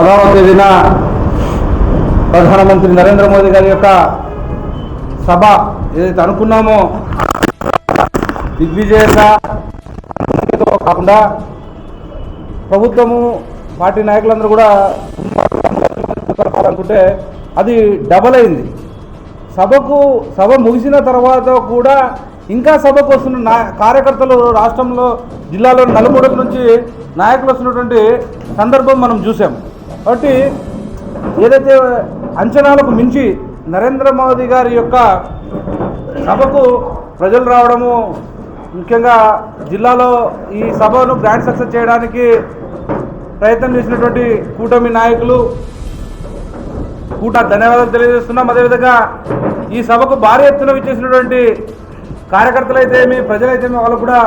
పదవ తేదీన ప్రధానమంత్రి నరేంద్ర మోదీ గారి యొక్క సభ ఏదైతే అనుకున్నామో దిగ్విజయంగా కాకుండా ప్రభుత్వము పార్టీ నాయకులందరూ కూడా అనుకుంటే అది డబల్ అయింది. సభకు సభ ముగిసిన తర్వాత కూడా ఇంకా సభకు వస్తున్న నా కార్యకర్తలు రాష్ట్రంలో జిల్లాలో నలుమూడల నుంచి నాయకులు వస్తున్నటువంటి సందర్భం మనం చూసాం కాబట్టి ఏదైతే అంచనాలకు మించి నరేంద్ర మోదీ గారి యొక్క సభకు ప్రజలు రావడము ముఖ్యంగా జిల్లాలో ఈ సభను గ్రాండ్ సక్సెస్ చేయడానికి ప్రయత్నం చేసినటువంటి కూటమి నాయకులు కూట ధన్యవాదాలు తెలియజేస్తున్నాం. అదేవిధంగా ఈ సభకు భారీ ఎత్తున విచ్చేసినటువంటి కార్యకర్తలు అయితేమి ప్రజలైతేమి వాళ్ళు కూడా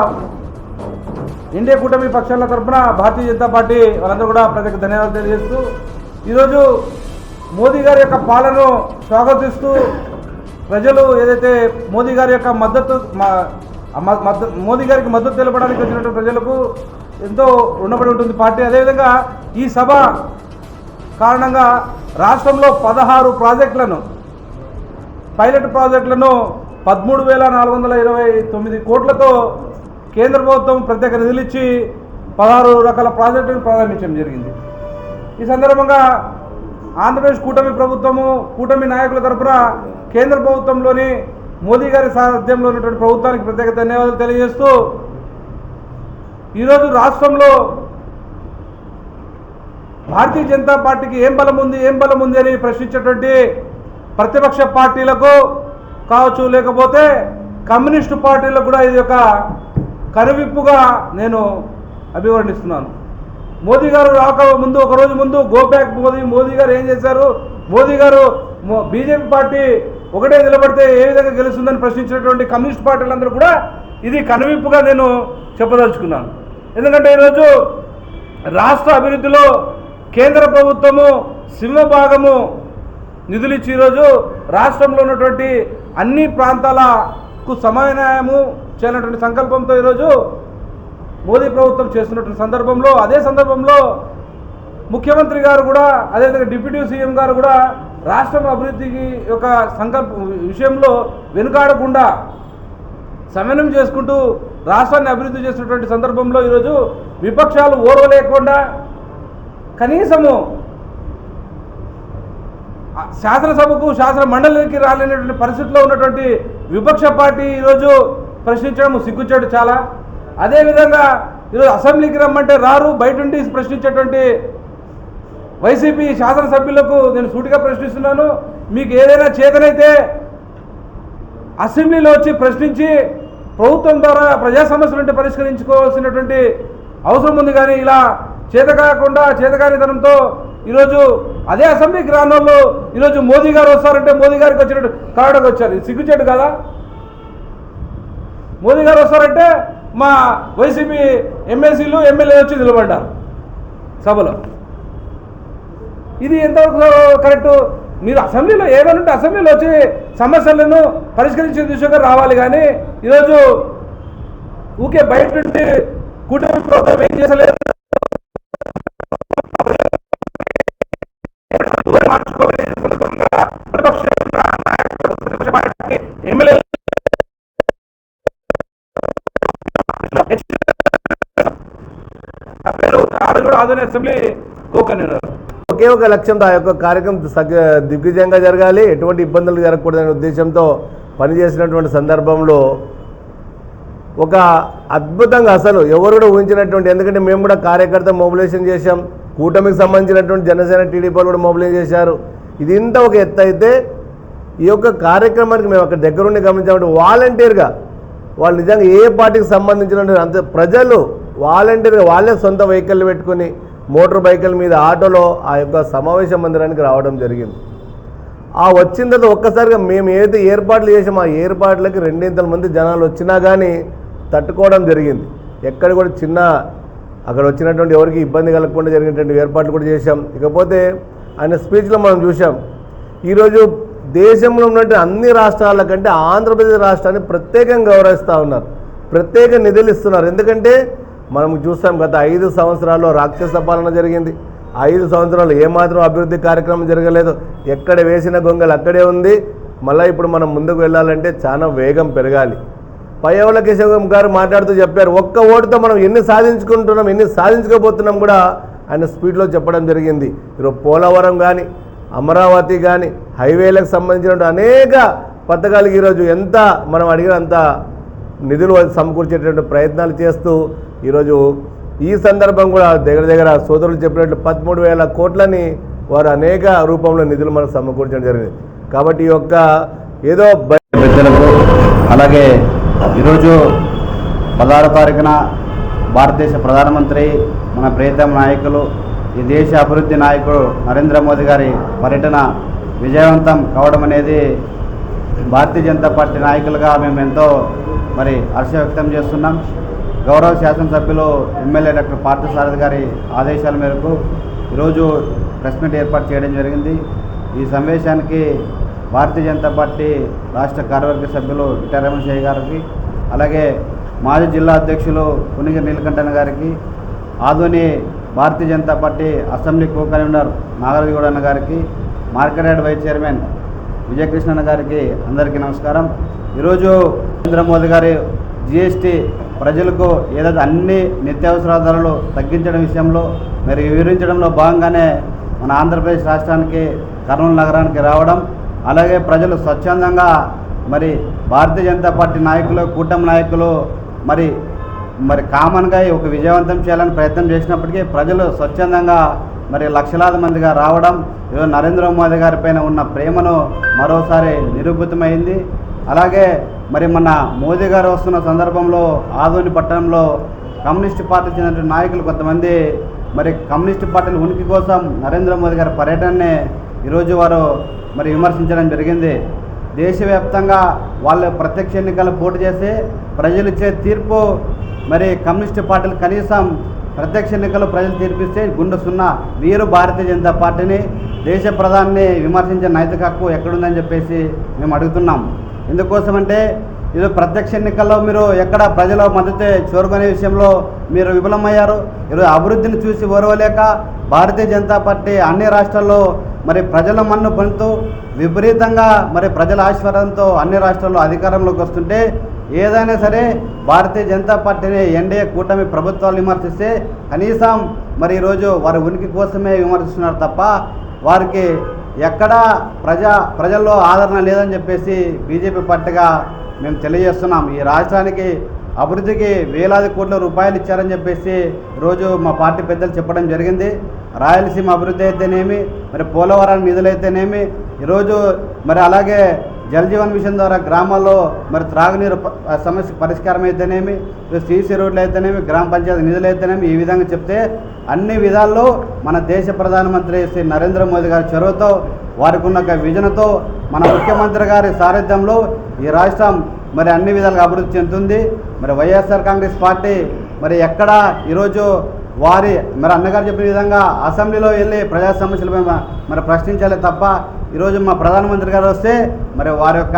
ఇండియా కూటమి పక్షాల తరఫున భారతీయ జనతా పార్టీ వాళ్ళందరూ కూడా ప్రజలకు ధన్యవాదాలు తెలియజేస్తూ ఈరోజు మోదీ గారి యొక్క పాలనను స్వాగతిస్తూ ప్రజలు ఏదైతే మోదీ గారి యొక్క మద్దతు మ- మద్ద- మోదీ గారికి మద్దతు తెలపడానికి వచ్చినటువంటి ప్రజలకు ఎంతో రుణపడి ఉంటుంది పార్టీ. అదేవిధంగా ఈ సభ కారణంగా రాష్ట్రంలో పదహారు ప్రాజెక్టులను పైలట్ ప్రాజెక్టులను పదమూడు వేల నాలుగు వందల ఇరవై తొమ్మిది కోట్లతో కేంద్ర ప్రభుత్వం ప్రత్యేక నిధులు ఇచ్చి పదహారు రకాల ప్రాజెక్టులను ప్రారంభించడం జరిగింది. ఈ సందర్భంగా ఆంధ్రప్రదేశ్ కూటమి ప్రభుత్వము కూటమి నాయకుల తరపున కేంద్ర ప్రభుత్వంలోని మోదీ గారి సారథ్యంలో ఉన్నటువంటి ప్రభుత్వానికి ప్రత్యేక ధన్యవాదాలు తెలియజేస్తూ ఈరోజు రాష్ట్రంలో భారతీయ జనతా పార్టీకి ఏం బలం ఉంది ఏం బలం ఉంది అని ప్రశ్నించేటువంటి ప్రతిపక్ష పార్టీలకు కావచ్చు లేకపోతే కమ్యూనిస్టు పార్టీలకు కూడా ఇది ఒక కనువిప్పుగా నేను అభివర్ణిస్తున్నాను. మోదీ గారు రాక ముందు ఒక రోజు ముందు గోబ్యాక్ మోదీ మోదీ గారు ఏం చేశారు? మోదీ గారు బీజేపీ పార్టీ ఒకటే నిలబడితే ఏ విధంగా గెలుస్తుందని ప్రశ్నించినటువంటి కమ్యూనిస్ట్ పార్టీలందరూ కూడా ఇది కనువిప్పుగా నేను చెప్పదలుచుకున్నాను. ఎందుకంటే ఈరోజు రాష్ట్ర అభివృద్ధిలో కేంద్ర ప్రభుత్వము సింహభాగము నిధులు ఇచ్చి ఈరోజు రాష్ట్రంలో ఉన్నటువంటి అన్ని ప్రాంతాలకు సమన్వయము చేయాలన్నటువంటి సంకల్పంతో ఈరోజు మోదీ ప్రభుత్వం చేస్తున్నటువంటి సందర్భంలో అదే సందర్భంలో ముఖ్యమంత్రి గారు కూడా అదేవిధంగా డిప్యూటీ సీఎం గారు కూడా రాష్ట్రం అభివృద్ధికి యొక్క సంకల్ప విషయంలో వెనుకాడకుండా సమన్వయం చేసుకుంటూ రాష్ట్రాన్ని అభివృద్ధి చేసినటువంటి సందర్భంలో ఈరోజు విపక్షాలు ఓర్వలేకుండా కనీసము శాసనసభకు శాసన మండలికి రాలేనటువంటి పరిస్థితిలో ఉన్నటువంటి విపక్ష పార్టీ ఈరోజు ప్రశ్నించడం సిగ్గుచ్చాడు చాలా. అదేవిధంగా ఈరోజు అసెంబ్లీకి రమ్మంటే రారు బయట నుండి ప్రశ్నించేటువంటి వైసీపీ శాసనసభ్యులకు నేను సూటిగా ప్రశ్నిస్తున్నాను. మీకు ఏదైనా చేతనైతే అసెంబ్లీలో వచ్చి ప్రశ్నించి ప్రభుత్వం ద్వారా ప్రజా సమస్యలుంటే పరిష్కరించుకోవాల్సినటువంటి అవసరం ఉంది కానీ ఇలా చేత కాకుండా చేతకానితనంతో ఈరోజు అదే అసెంబ్లీకి రాని వాళ్ళు ఈరోజు మోదీ గారు వస్తారంటే మోదీ గారికి వచ్చినట్టు కావడానికి వచ్చారు. ఇది సిగ్గుచేటు కదా? మోదీ గారు వస్తారంటే మా వైసీపీ ఎమ్మెల్సీలు ఎమ్మెల్యే వచ్చి నిలబడ్డారు సభలో. ఇది ఎంతవరకు కరెక్ట్? మీరు అసెంబ్లీలో ఏమైనా ఉంటే అసెంబ్లీలో వచ్చి సమస్యలను పరిష్కరించే దిశగా రావాలి కానీ ఈరోజు ఊకే బయట నుండి కూటమి ప్రభుత్వం ఏం చేసలేదు ప్రతిపక్ష ఆధునిక అసెంబ్లీ ఒకే ఒక లక్ష్యంతో ఆ యొక్క కార్యక్రమం సగ దిగ్విజయంగా జరగాలి. ఎటువంటి ఇబ్బందులు జరగకూడదనే ఉద్దేశంతో పనిచేసినటువంటి సందర్భంలో ఒక అద్భుతంగా అసలు ఎవరు కూడా ఊహించినటువంటి ఎందుకంటే మేము కూడా కార్యకర్త మొబిలైజేషన్ చేశాం. కూటమికి సంబంధించినటువంటి జనసేన టీడీపీ కూడా మొబిలైజ్ చేశారు. ఇది ఇంత ఒక ఎత్తు అయితే ఈ యొక్క కార్యక్రమానికి మేము అక్కడ దగ్గరుండి గమనించామంటే వాలంటీర్గా వాళ్ళు నిజంగా ఏ పార్టీకి సంబంధించినటువంటి అంత ప్రజలు వాలంటీర్గా వాళ్ళే సొంత వెహికల్ పెట్టుకుని మోటార్ బైకుల మీద ఆటోలో ఆ యొక్క సమావేశ మందిరానికి రావడం జరిగింది. ఆ వచ్చిన తర్వాత ఒక్కసారిగా మేము ఏదైతే ఏర్పాట్లు చేసామో ఆ ఏర్పాట్లకి రెండింతల మంది జనాలు వచ్చినా కానీ తట్టుకోవడం జరిగింది. ఎక్కడ కూడా చిన్న అక్కడ వచ్చినటువంటి ఎవరికి ఇబ్బంది కలగకుండా జరిగినటువంటి ఏర్పాట్లు కూడా చేశాం. ఇకపోతే ఆయన స్పీచ్లో మనం చూసాం ఈరోజు దేశంలో ఉన్నటువంటి అన్ని రాష్ట్రాల కంటే ఆంధ్రప్రదేశ్ రాష్ట్రాన్ని ప్రత్యేకంగా గౌరవిస్తూ ఉన్నారు. ప్రత్యేక నిధులు ఇస్తున్నారు. ఎందుకంటే మనం చూస్తాం గత ఐదు సంవత్సరాల్లో రాక్షస పాలన జరిగింది. ఐదు సంవత్సరాలు ఏమాత్రం అభివృద్ధి కార్యక్రమం జరగలేదు. ఎక్కడ వేసిన గొంగలు అక్కడే ఉంది. మళ్ళీ ఇప్పుడు మనం ముందుకు వెళ్ళాలంటే చాలా వేగం పెరగాలి. పయ్యవల కేశవం గారు మాట్లాడుతూ చెప్పారు ఒక్క ఓటుతో మనం ఎన్ని సాధించుకుంటున్నాం ఎన్ని సాధించుకోబోతున్నాం కూడా ఆయన స్పీడ్లో చెప్పడం జరిగింది. ఈరోజు పోలవరం కానీ అమరావతి కానీ హైవేలకు సంబంధించిన అనేక పథకాలు ఈరోజు ఎంత మనం అడిగినంత నిధులు సమకూర్చేటటువంటి ప్రయత్నాలు చేస్తూ ఈరోజు ఈ సందర్భం కూడా దగ్గర దగ్గర సోదరులు చెప్పినట్లు పదమూడు వేల కోట్లని వారు అనేక రూపంలో నిధులు మనకు సమకూర్చడం జరిగింది. కాబట్టి ఈ యొక్క ఏదో బ- పెద్దలకు అలాగే ఈరోజు పదహారు తారీఖున భారతదేశ ప్రధానమంత్రి మన ప్రియతమ నాయకులు ఈ దేశ అభివృద్ధి నాయకుడు నరేంద్ర మోదీ గారి పర్యటన విజయవంతం కావడం అనేది భారతీయ జనతా పార్టీ నాయకులుగా మేము ఎంతో మరి హర్ష వ్యక్తం చేస్తున్నాం. గౌరవ శాసనసభ్యులు ఎమ్మెల్యే డాక్టర్ పార్థసారథి గారి ఆదేశాల మేరకు ఈరోజు ప్రెస్ మీట్ ఏర్పాటు చేయడం జరిగింది. ఈ సమావేశానికి భారతీయ జనతా పార్టీ రాష్ట్ర కార్యవర్గ సభ్యులు ఇటా గారికి అలాగే మాజీ జిల్లా అధ్యక్షులు పునిగిరి నీలకంఠన్ గారికి Adoni Bharatiya Janata party assembly co convener Nagarajagowda అన్న గారికి మార్కెట్ వైస్ చైర్మన్ విజయకృష్ణన్న గారికి అందరికీ నమస్కారం. ఈరోజు నరేంద్ర మోదీ గారి జిఎస్టీ ప్రజలకు ఏదైతే అన్ని నిత్యావసర ధరలు తగ్గించడం విషయంలో మరి వివరించడంలో భాగంగానే మన ఆంధ్రప్రదేశ్ రాష్ట్రానికి కర్నూలు నగరానికి రావడం అలాగే ప్రజలు స్వచ్ఛందంగా మరి భారతీయ జనతా పార్టీ నాయకులు కూటమి నాయకులు మరి మరి కామన్గా ఒక విజయవంతం చేయాలని ప్రయత్నం చేసినప్పటికీ ప్రజలు స్వచ్ఛందంగా మరి లక్షలాది మందిగా రావడం ఈరోజు నరేంద్ర మోదీ గారి పైన ఉన్న ప్రేమను మరోసారి నిరూపితమైంది. అలాగే మరి మన మోదీ గారు వస్తున్న సందర్భంలో ఆదోని పట్టణంలో కమ్యూనిస్ట్ పార్టీ చెందిన నాయకులు కొంతమంది మరి కమ్యూనిస్ట్ పార్టీల ఉనికి కోసం నరేంద్ర మోదీ గారి పర్యటనని ఈరోజు వారు మరి విమర్శించడం జరిగింది. దేశవ్యాప్తంగా వాళ్ళు ప్రత్యక్ష ఎన్నికలు పోటీ చేసి ప్రజలు ఇచ్చే తీర్పు మరి కమ్యూనిస్ట్ పార్టీలు కనీసం ప్రత్యక్ష ఎన్నికలు ప్రజలు తీర్పిస్తే గుండె సున్నా వీరు భారతీయ జనతా పార్టీని దేశ ప్రధాని విమర్శించే నైతిక హక్కు ఎక్కడుందని చెప్పేసి మేము అడుగుతున్నాం. ఎందుకోసమంటే ఇది ప్రత్యక్ష ఎన్నికల్లో మీరు ఎక్కడ ప్రజల మద్దతు చూరుకునే విషయంలో మీరు విఫలమయ్యారు. ఈరోజు అభివృద్ధిని చూసి ఓర్వలేక భారతీయ జనతా పార్టీ అన్ని రాష్ట్రాల్లో మరి ప్రజల మన్ను పొందుతూ విపరీతంగా మరి ప్రజల ఆశీర్వాదంతో అన్ని రాష్ట్రాల్లో అధికారంలోకి వస్తుంటే ఏదైనా సరే భారతీయ జనతా పార్టీని ఎన్డీఏ కూటమి ప్రభుత్వాలు విమర్శిస్తే కనీసం మరి ఈరోజు వారి ఉనికి కోసమే విమర్శిస్తున్నారు తప్ప వారికి ఎక్కడా ప్రజా ప్రజల్లో ఆదరణ లేదని చెప్పేసి బీజేపీ పార్టీగా మేము తెలియజేస్తున్నాం. ఈ రాష్ట్రానికి అభివృద్ధికి వేలాది కోట్ల రూపాయలు ఇచ్చారని చెప్పేసి రోజు మా పార్టీ పెద్దలు చెప్పడం జరిగింది. రాయలసీమ అభివృద్ధి అయితేనేమి మరి పోలవరం నిధులైతేనేమి ఈరోజు మరి అలాగే జల్ జీవన్ మిషన్ ద్వారా గ్రామాల్లో మరి త్రాగునీరు సమస్య పరిష్కారం అయితేనేమి సీసీ రోడ్లు అయితేనేమి గ్రామ పంచాయతీ నిధులు అయితేనేమి ఈ విధంగా చెప్తే అన్ని విధాల్లో మన దేశ ప్రధానమంత్రి శ్రీ నరేంద్ర మోదీ గారి చొరవతో వారికి ఉన్న విజనతో మన ముఖ్యమంత్రి గారి సారథ్యంలో ఈ రాష్ట్రం మరి అన్ని విధాలుగా అభివృద్ధి చెందుతుంది. మరి వైఎస్ఆర్ కాంగ్రెస్ పార్టీ మరి ఎక్కడ ఈరోజు వారి మరి అన్నగారు చెప్పిన విధంగా అసెంబ్లీలో వెళ్ళి ప్రజా సమస్యలపై మరి ప్రశ్నించాలి తప్ప ఈరోజు మా ప్రధానమంత్రి గారు వస్తే మరి వారి యొక్క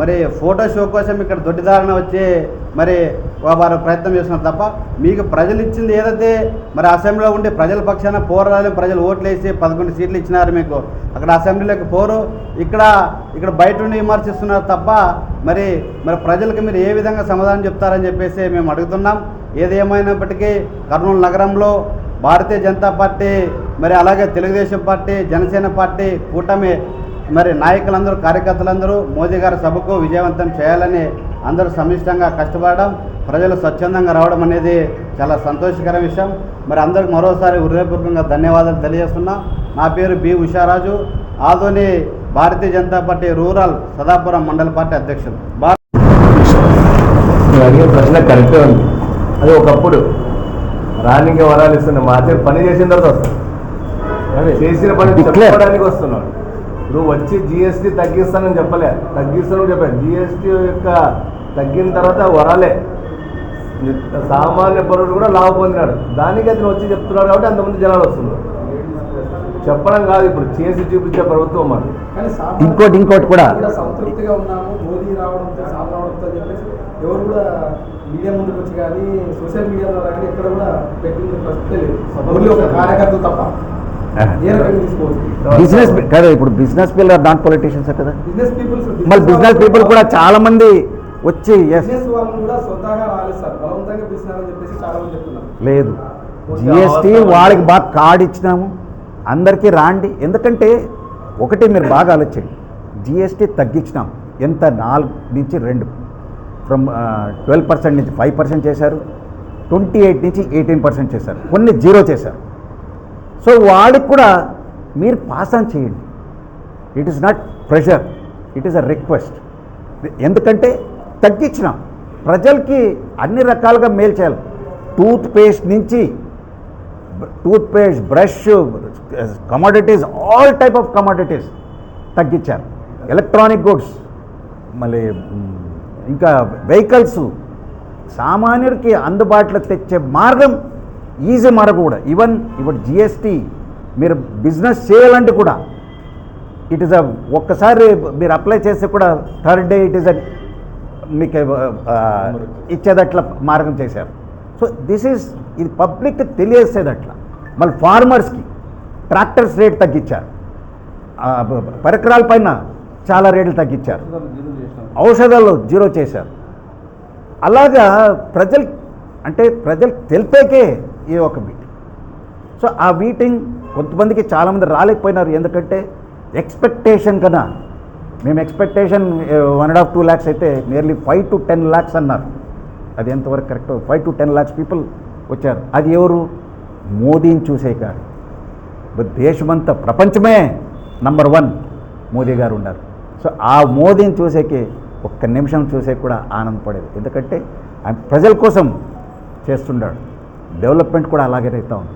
మరి ఫోటో షో కోసం ఇక్కడ దొడ్డిదారణ వచ్చే మరి వారు ప్రయత్నం చేస్తున్నారు తప్ప మీకు ప్రజలు ఇచ్చింది ఏదైతే మరి అసెంబ్లీలో ఉండి ప్రజల పక్షాన పోరాడాలి ప్రజలు ఓట్లు వేసి పదకొండు సీట్లు ఇచ్చినారు మీకు. అక్కడ అసెంబ్లీలోకి పోరు. ఇక్కడ ఇక్కడ బయట ఉండి విమర్శిస్తున్నారు తప్ప మరి మరి ప్రజలకు మీరు ఏ విధంగా సమాధానం చెప్తారని చెప్పేసి మేము అడుగుతున్నాం. ఏది కర్నూలు నగరంలో భారతీయ జనతా పార్టీ మరి అలాగే తెలుగుదేశం పార్టీ జనసేన పార్టీ కూటమి మరి నాయకులందరూ కార్యకర్తలందరూ మోదీ గారి సభకు విజయవంతం చేయాలని అందరూ సమిష్టంగా కష్టపడడం ప్రజలు స్వచ్ఛందంగా రావడం అనేది చాలా సంతోషకర విషయం. మరి అందరికి మరోసారి హృదయపూర్వకంగా ధన్యవాదాలు తెలియజేస్తున్నా. నా పేరు B Usharaju. Adoni Bharatiya Janata party rural Sadapuram మండల పార్టీ అధ్యక్షులు. ప్రశ్న కరెక్టే ఉంది. అది ఒకప్పుడు రాణికి వరాలు ఇస్తున్న మా పని చేసిన తర్వాత చేసిన పని చెప్పుకోవడానికి వస్తున్నాడు. నువ్వు వచ్చి జిఎస్టీ తగ్గిస్తానని చెప్పలే. తగ్గిస్తాను చెప్పాను జిఎస్టీ యొక్క తగ్గిన తర్వాత వరాలే. సామాన్య పౌరుడు కూడా లాభ పొందినాడు. దానికి అతను వచ్చి చెప్తున్నాడు కాబట్టి అంతమంది జనాలు వస్తున్నారు. చెప్పడం కాదు ఇప్పుడు. చేసి చూపించే ప్రభుత్వం సామాన్య ఇంకోటి ఇంకోటి కూడా. సంతృప్తిగా ఉన్నాము. మోదీ రావడంతో అని చెప్పేసి ఎవరు కూడా మీడియా ముందుకు వచ్చి కానీ సోషల్ మీడియా ద్వారా కానీ ఎక్కడ కూడా పెట్టింది ప్రశ్న లేదు. ఒక కార్యకర్త తప్ప. బిజినెస్ కదా ఇప్పుడు business people are not politicians కదా? మళ్ళీ బిజినెస్ పీపుల్ కూడా చాలా మంది వచ్చి లేదు. జిఎస్టీ వాళ్ళకి బాగా కార్డు ఇచ్చినాము. అందరికీ రాండి. ఎందుకంటే ఒకటి మీరు బాగా ఆలోచించండి. జిఎస్టీ తగ్గించినాం ఎంత? నాలుగు నుంచి రెండు. ఫ్రమ్ ట్వెల్వ్ పర్సెంట్ నుంచి ఫైవ్ పర్సెంట్ చేశారు. ట్వంటీ ఎయిట్ నుంచి ఎయిటీన్ పర్సెంట్ చేశారు. కొన్ని జీరో చేశారు. సో వాళ్ళకి కూడా మీరు పాస్ ఆన్ చేయండి. It is not pressure it is a request ఎందుకంటే తగ్గించినాం. ప్రజలకి అన్ని రకాలుగా మేలు చేయాలి. టూత్ పేస్ట్ నుంచి toothpaste brush commodities all type of commodities తగ్గించారు. ఎలక్ట్రానిక్ గుడ్స్ మళ్ళీ ఇంకా వెహికల్స్ సామాన్యుడికి అందుబాటులో తెచ్చే మార్గం ఈజీ మార్గం కూడా. ఈవెన్ ఇప్పుడు జిఎస్టీ మీరు బిజినెస్ చేయాలంటే కూడా ఇట్ ఈస్ అ ఒక్కసారి మీరు అప్లై చేస్తే కూడా third day it is a మీకు ఇచ్చేదట్ల మార్గం చేశారు. సో దిస్ ఈజ్ ఇది పబ్లిక్ తెలియసేదట్లా మళ్ళీ ఫార్మర్స్కి ట్రాక్టర్స్ రేట్ తగ్గించారు. పరికరాల పైన చాలా రేట్లు తగ్గించారు. ఔషధాలు జీరో చేశారు. అలాగా ప్రజలు అంటే ప్రజలు తెలిపేకే ఏ ఒక మీటింగ్ సో ఆ మీటింగ్ కొంతమందికి చాలామంది రాలేకపోయినారు. ఎందుకంటే ఎక్స్పెక్టేషన్ కన్నా మేము expectation one and half two lakhs అయితే nearly five to ten lakhs అన్నారు. అది ఎంతవరకు correct five to ten lakhs people వచ్చారు. అది ఎవరు? మోదీని చూసే కాదు దేశమంతా ప్రపంచమే నంబర్ వన్ మోదీ గారు ఉన్నారు. సో ఆ మోదీని చూసేకి ఒక్క నిమిషం చూసే కూడా ఆనందపడేది. ఎందుకంటే ఆయన ప్రజల కోసం చేస్తున్నాడు డెవలప్మెంట్ కూడా అలాగే అవుతా ఉంది.